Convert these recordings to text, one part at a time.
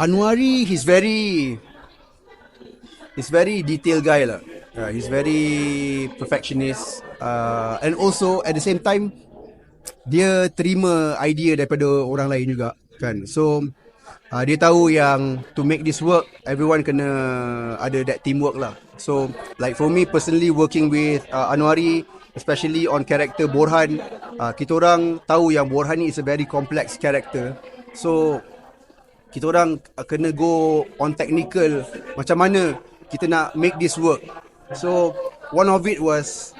Anwari, he's very, he's very detail guy lah. Uh, he's very perfectionist. Uh, and also at the same time, dia terima idea daripada orang lain juga kan. So uh, dia tahu yang to make this work, everyone kena ada that teamwork lah. So like for me personally working with uh, Anwari, especially on character Borhan, uh, kita orang tahu yang Borhan ni is a very complex character. So kita orang uh, kena go on technical macam mana kita nak make this work. So one of it was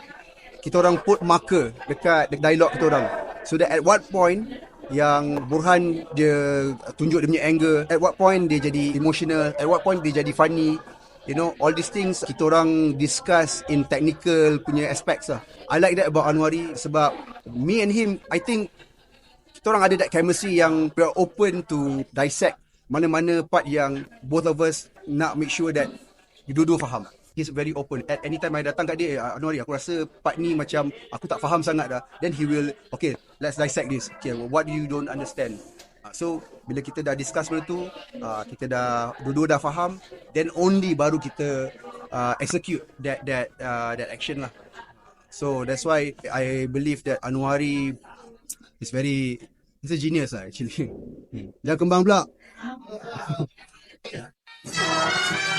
kita orang put marker dekat dialog kita orang. So that at what point yang Burhan dia tunjuk dia punya anger, at what point dia jadi emotional, at what point dia jadi funny. You know, all these things kita orang discuss in technical punya aspects lah. I like that about Anwari sebab me and him, I think kita orang ada that chemistry yang we are open to dissect mana-mana part yang both of us nak make sure that you dua-dua faham. He's very open. At any time I datang kat dia, "Ah, Anwari, aku rasa part ni macam aku tak faham sangat dah. Then he will, okay, let's dissect this. Okay, what you don't understand? Ah, So, bila kita dah discuss benda tu, ah, kita dah, dua-dua dah faham, then only baru kita ah, execute that that ah, that action lah. So, that's why I believe that Anwari is very, he's a genius lah actually. Hmm. Jangan kembang pula.